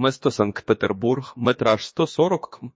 Место Санкт-Петербург, метраж 140 км,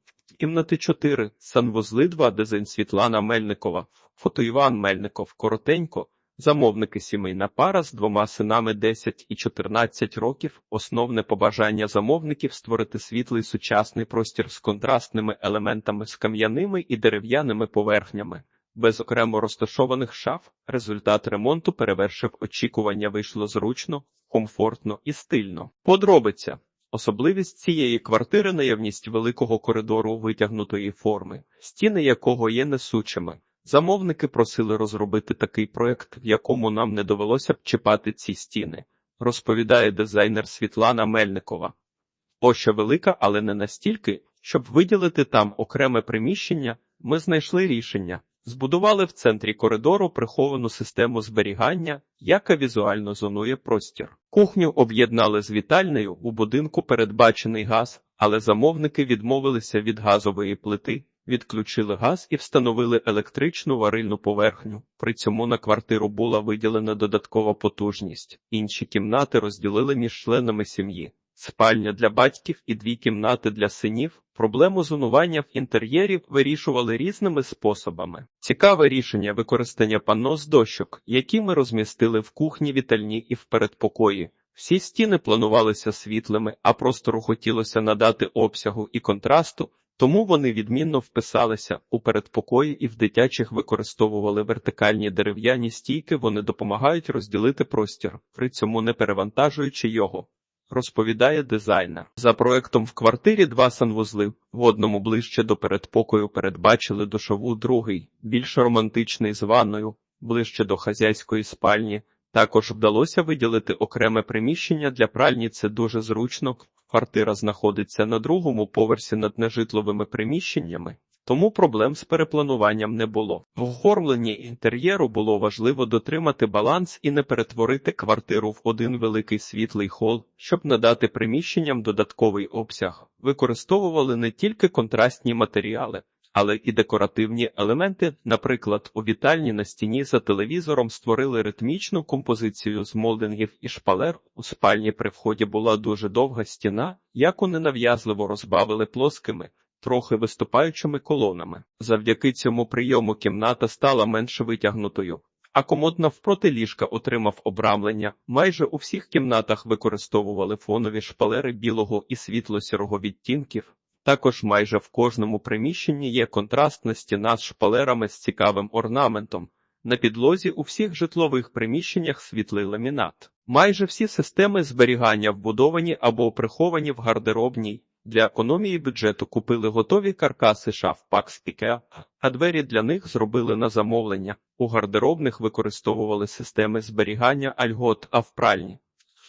кімнати 4, санвузли 2, дизайн Світлана Мельникова, фото Іван Мельников, коротенько, замовники сімейна пара з двома синами 10 і 14 років, основне побажання замовників створити світлий сучасний простір з контрастними елементами з кам'яними і дерев'яними поверхнями. Без окремо розташованих шаф результат ремонту перевершив очікування вийшло зручно, комфортно і стильно. Подробиця. Особливість цієї квартири наявність великого коридору витягнутої форми, стіни якого є несучими. Замовники просили розробити такий проект, в якому нам не довелося б чіпати ці стіни, розповідає дизайнер Світлана Мельникова. Площа велика, але не настільки, щоб виділити там окреме приміщення, ми знайшли рішення. Збудували в центрі коридору приховану систему зберігання, яка візуально зонує простір. Кухню об'єднали з вітальнею, у будинку передбачений газ, але замовники відмовилися від газової плити, відключили газ і встановили електричну варильну поверхню. При цьому на квартиру була виділена додаткова потужність. Інші кімнати розділили між членами сім'ї. Спальня для батьків і дві кімнати для синів. Проблему зонування в інтер'єрі вирішували різними способами. Цікаве рішення використання панно з дощок, які ми розмістили в кухні, вітальні і в передпокої. Всі стіни планувалися світлими, а простору хотілося надати обсягу і контрасту, тому вони відмінно вписалися у передпокої і в дитячих використовували вертикальні дерев'яні стійки. Вони допомагають розділити простір, при цьому не перевантажуючи його розповідає дизайнер. За проектом в квартирі два санвузли. В одному ближче до передпокою передбачили душову, другий, більш романтичний з ванною, ближче до хазяйської спальні. Також вдалося виділити окреме приміщення для пральні. Це дуже зручно. Квартира знаходиться на другому поверсі над нежитловими приміщеннями. Тому проблем з переплануванням не було. В оформленні інтер'єру було важливо дотримати баланс і не перетворити квартиру в один великий світлий хол, щоб надати приміщенням додатковий обсяг. Використовували не тільки контрастні матеріали, але і декоративні елементи. Наприклад, у вітальні на стіні за телевізором створили ритмічну композицію з молдингів і шпалер. У спальні при вході була дуже довга стіна, яку ненав'язливо розбавили плоскими трохи виступаючими колонами. Завдяки цьому прийому кімната стала менш витягнутою, а комод навпроти ліжка отримав обрамлення. Майже у всіх кімнатах використовували фонові шпалери білого і світло-сірого відтінків. Також майже в кожному приміщенні є контрастна стіна з шпалерами з цікавим орнаментом. На підлозі у всіх житлових приміщеннях світлий ламінат. Майже всі системи зберігання вбудовані або приховані в гардеробній. Для економії бюджету купили готові каркаси шаф Пакс Ікеа, а двері для них зробили на замовлення. У гардеробних використовували системи зберігання альгот, а в пральні.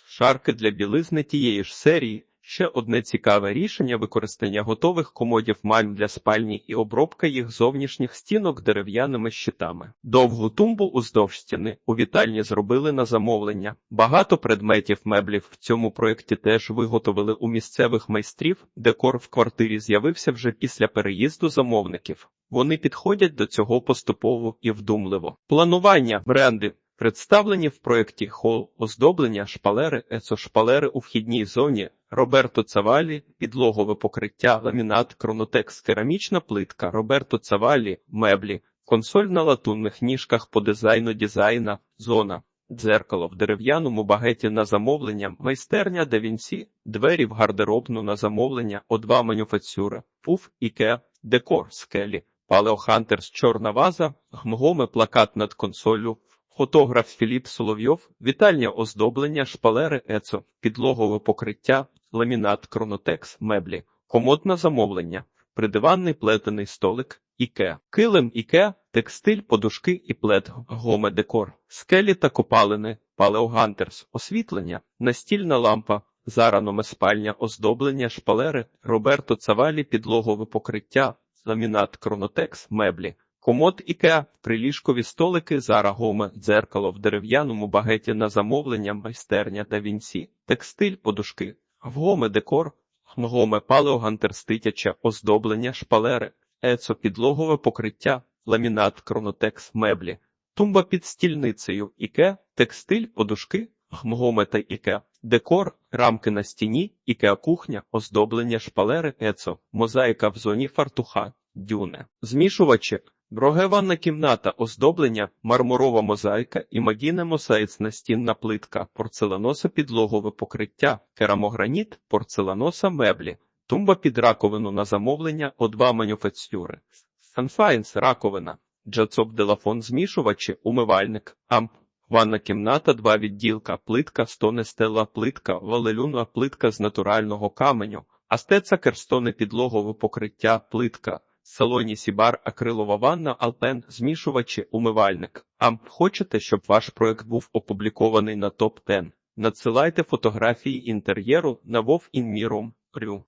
Шарки для білизни тієї ж серії. Ще одне цікаве рішення використання готових комодів мальм для спальні і обробка їх зовнішніх стінок дерев'яними щитами. Довгу тумбу уздовж стіни у вітальні зробили на замовлення. Багато предметів меблів в цьому проєкті теж виготовили у місцевих майстрів. Декор в квартирі з'явився вже після переїзду замовників. Вони підходять до цього поступово і вдумливо. Планування бренди. Представлені в проєкті хол оздоблення шпалери, ецошпалери у вхідній зоні, Роберто Цавалі, підлогове покриття, ламінат, кронотекс, керамічна плитка, Роберто Цавалі, меблі, консоль на латунних ніжках по дизайну дизайна, зона, дзеркало в дерев'яному багеті на замовлення, майстерня да Вінсі, двері в гардеробну на замовлення, О2 манюфактура, пуф, іке, декор, скелі, палеохантерс, чорна ваза, гмгоме плакат над консолю, Фотограф Філіп Соловйов, вітальня оздоблення, шпалери ЕЦО, підлогове покриття, ламінат, кронотекс, меблі, комод на замовлення, придиванний плетений столик, іке, килим іке, текстиль, подушки і плед, гоме декор, скелі та копалини, палеогантерс, освітлення, настільна лампа, зараноме спальня, оздоблення, шпалери, Роберто Цавалі, підлогове покриття, ламінат, кронотекс, меблі. Комод Ікеа, приліжкові столики, Зара Гоме, дзеркало в дерев'яному багеті на замовлення, майстерня та вінці, текстиль, подушки, вгоме декор, гоме палеогантерститяче, оздоблення, шпалери, ецо, підлогове покриття, ламінат, кронотекс, меблі, тумба під стільницею, іке, текстиль, подушки, гмгоме та іке, Декор, рамки на стіні, ікеа кухня, оздоблення шпалери, ецо, мозаїка в зоні фартуха, дюне. Змішувачі, Дороге ванна кімната, оздоблення, мармурова мозаїка, імагіне мозаїць настінна плитка, порцеланоса підлогове покриття, керамограніт, порцеланоса меблі, тумба під раковину на замовлення, О2 манюфактюри. Санфайнс, раковина, джацоп делафон змішувачі, умивальник, амп, ванна кімната, два відділка, плитка, стоне стела плитка, валелюна плитка з натурального каменю, астеца керстоне підлогове покриття, плитка, салоні Сібар, акрилова ванна, Алпен, змішувачі, умивальник. А хочете, щоб ваш проект був опублікований на топ 10 Надсилайте фотографії інтер'єру на Вов Рю.